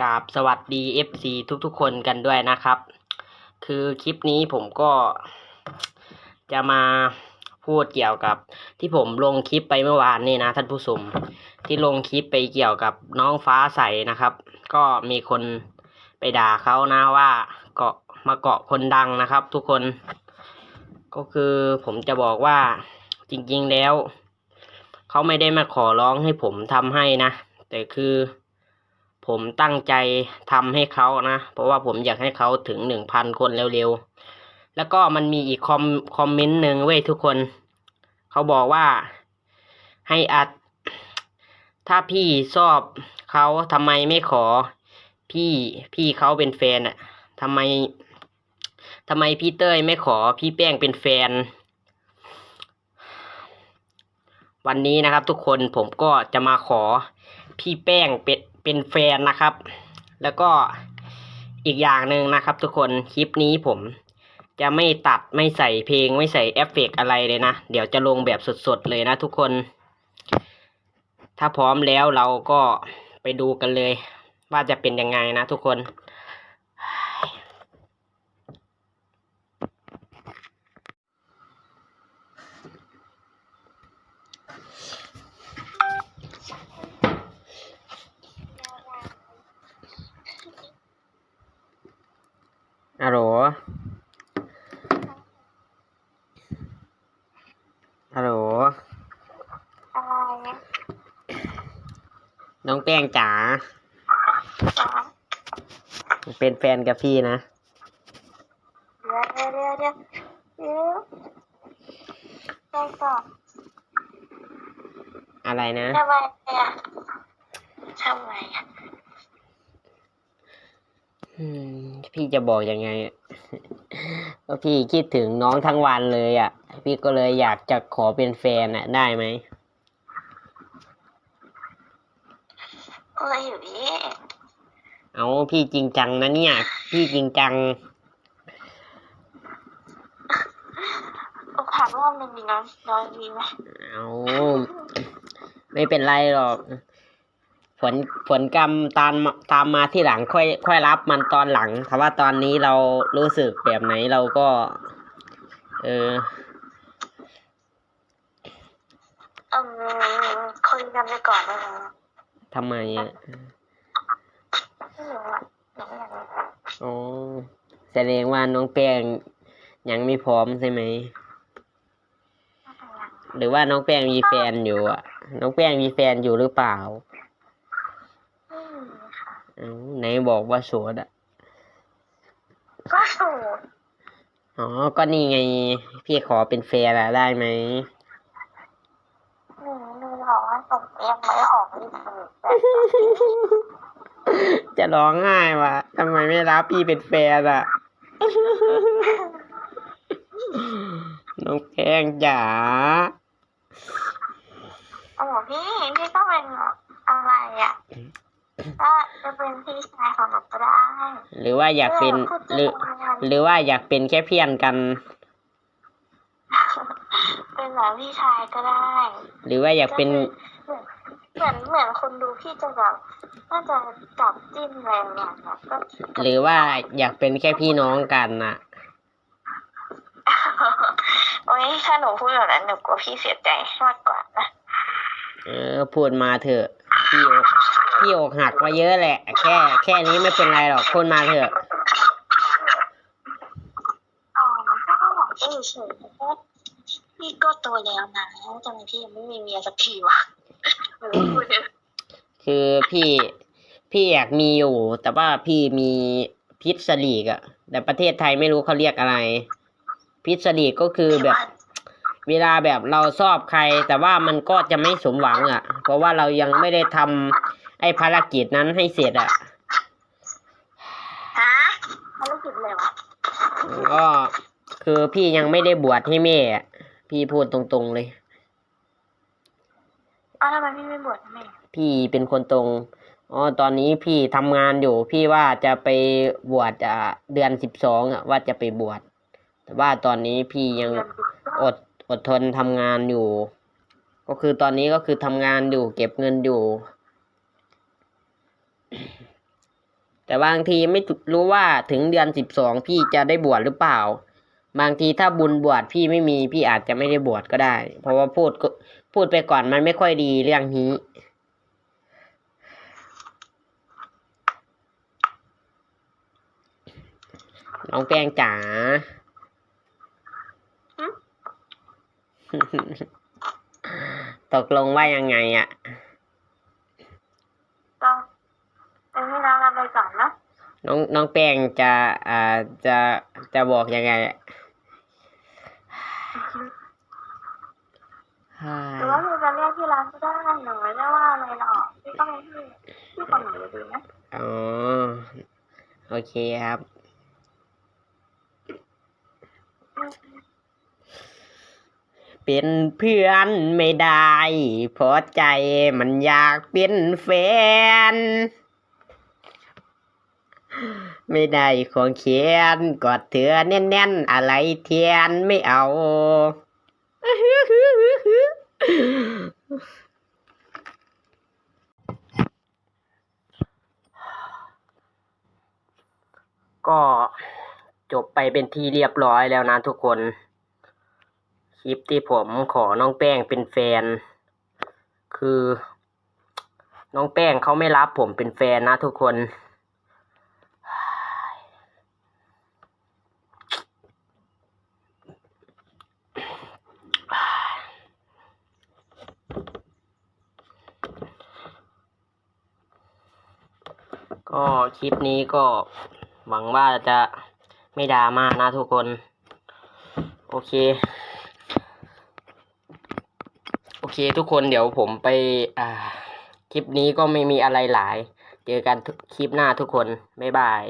กราบสวัสดี FC ทุกๆคนกันด้วยนะครับ คือคลิปนี้ผมก็จะมาพูดเกี่ยวกับ ที่ผมลงคลิปไปเมื่อวานนี่นะท่านผู้ชมที่ลงคลิปไปเกี่ยวกับน้องฟ้าใสนะครับ ก็มีคนไปด่าเขานะว่าเกาะมาเกาะคนดังนะครับ ทุกคน ก็คือผมจะบอกว่าจริงๆแล้ว เขาไม่ได้มาขอร้องให้ผมทำให้นะ แต่คือ ผมตั้งใจทำให้เขานะ เพราะว่าผมอยากให้เขาถึงหนึ่งพันคนเร็วๆ แล้วก็มันมีอีกคอมคอมเมนต์หนึ่งเว้ยทุกคน เขาบอกว่าให้อัด ถ้าพี่ชอบเขาทำไมไม่ขอ พี่พี่เขาเป็นแฟนอะทำไมทำไมพี่เต้ยไม่ขอพี่แป้งเป็นแฟน วันนี้นะครับทุกคนผมก็จะมาขอพี่แป้งเป็น เป็นแฟนนะครับ แล้วก็อีกอย่างหนึ่งนะครับ ทุกคนคลิปนี้ผมจะไม่ตัดไม่ใส่เพลงไม่ใส่เอฟเฟกต์อะไรเลยนะ เดี๋ยวจะลงแบบสดๆเลยนะทุกคน ถ้าพร้อมแล้วเราก็ไปดูกันเลย ว่าจะเป็นยังไงนะทุกคน ฮัลโหล ฮัลโหล อะไร น้องแป้งจ๋าจ๊ะเป็นแฟนกับพี่นะ เดี๋ยวเดี๋ยวเดี๋ยวเดี๋ยวเดี๋ยวไปก่อนอะไรนะ ทำไมอะทำไมอะอืม พี่จะบอกยังไงอะ ก็พี่คิดถึงน้องทั้งวันเลยอะ พี่ก็เลยอยากจะขอเป็นแฟนอะ ได้ไหม เอออยู่ดีเอาพี่จริงจังนะเนี่ย พี่จริงจังอกหักรอบหนึ่งมีน้องน้องมีไหมเอาไม่เป็นไรหรอก ผลผลกรรมตามมาตามมาที่หลังค่อย ค่อยรับมันตอนหลังแต่ว่าตอนนี้เรารู้สึกแบบไหนเราก็ เออเอืมคุยกันไปก่อนได้ไหม ทำไมอะไม่รู้อะหนูไม่อยากรู้อ๋อแสดงว่าน้องแป้งยังไม่พร้อมใช่ไหมไม่เป็นไรหรือว่าน้องแป้งมีแฟนอยู่อะ น้องแป้งมีแฟนอยู่หรือเปล่าไม่มีค่ะเอ้าไหนบอกว่าโสดอะ ก็โสด อ๋อ ก็นี่ไง พี่ขอเป็นแฟนอะได้ไหมหนูหนูบอกว่าตกเองไม่หอมไม่ถูกแต่ จะร้องไห้วะทำไมไม่รับพี่เป็นแฟนอะ น้องแป้งจ๋าโอ้พี่พี่ก็เป็นอะไรอะก็จะเป็นพี่ชายของหนูก็ได้หรือว่าอยากเป็นหรือ หรือว่าอยากเป็นแค่เพื่อนกัน เป็นแบบพี่ชายก็ได้ หรือว่าอยากเป็น เหมือนเหมือนเหมือนคนดูพี่จะแบบน่าจะจับจิ้มแรงอย่างเงี้ยก็หรือว่าอยากเป็นแค่พี่น้องกันน่ะ โอ้ยถ้าหนูพูดแบบนั้นหนูกลัวพี่เสียใจมากกว่านะเออ พูดมาเถอะ พี่อกพี่อกหักมาเยอะแหละ แค่ แค่นี้ไม่เป็นไรหรอกพูดมาเถอะอ๋อมันก็บอกเออเฉยๆแต่ก็พี่ก็โตแล้วนะทำไมพี่ยังไม่มีเมียสักทีวะหนูพูดเนี่ย คือพี่พี่อยากมีอยู่ แต่ว่าพี่มีพิษสลีกอะแต่ประเทศไทยไม่รู้เขาเรียกอะไร พิษสลีกก็คือแบบ เวลาแบบเราชอบใคร แต่ว่ามันก็จะไม่สมหวังอะเพราะว่าเรายังไม่ได้ทำไอ้ภารกิจนั้นให้เสร็จอะฮะภารกิจอะไรวะก็คือพี่ยังไม่ได้บวชให้แม่อะพี่พูดตรงๆเลย อ้าวทำไมพี่ไม่บวชให้แม่พี่เป็นคนตรงอ๋อตอนนี้พี่ทำงานอยู่ พี่ว่าจะไปบวชอะเดือนสิบสองอะว่าจะไปบวชแต่ว่าตอนนี้พี่ยังอดอดทนทำงานอยู่ ก็คือตอนนี้ก็คือทำงานอยู่ เก็บเงินอยู่ แต่บางทีไม่รู้ว่าถึงเดือนสิบสองพี่จะได้บวชหรือเปล่า บางทีถ้าบุญบวชพี่ไม่มีพี่อาจจะไม่ได้บวชก็ได้ เพราะว่าพูดก็พูดไปก่อนมันไม่ค่อยดีเรื่องนี้น้องแป้งจ๋าตกลงว่ายังไงอะก็เป็นพี่น้องกันไปก่อนนะ น้องน้องแป้งจะอ่าจะจะบอกยังไงอะหรือว่าพี่จะเรียกที่ร้านก็ได้หนูไม่ได้ว่าอะไรหรอกพี่ก็เป็นพี่พี่คนหนูอยู่ดีนะอ๋อโอเคครับเป็นเพื่อนไม่ได้เพราะใจมันอยากเป็นแฟน ไม่ได้ของเขียนกอดเธอแน่นๆ อะไรเทียนไม่เอาก็จบไปเป็นที่เรียบร้อยแล้วนะทุกคน คลิปที่ผมขอน้องแป้งเป็นแฟน คือ น้องแป้งเขาไม่รับผมเป็นแฟนนะทุกคน ก็คลิปนี้ก็หวังว่าจะไม่ดราม่านะทุกคน โอเค โอเคทุกคนเดี๋ยวผมไปอ่า คลิปนี้ก็ไม่มีอะไรหลาย เจอกันคลิปหน้าทุกคน บ๊ายบาย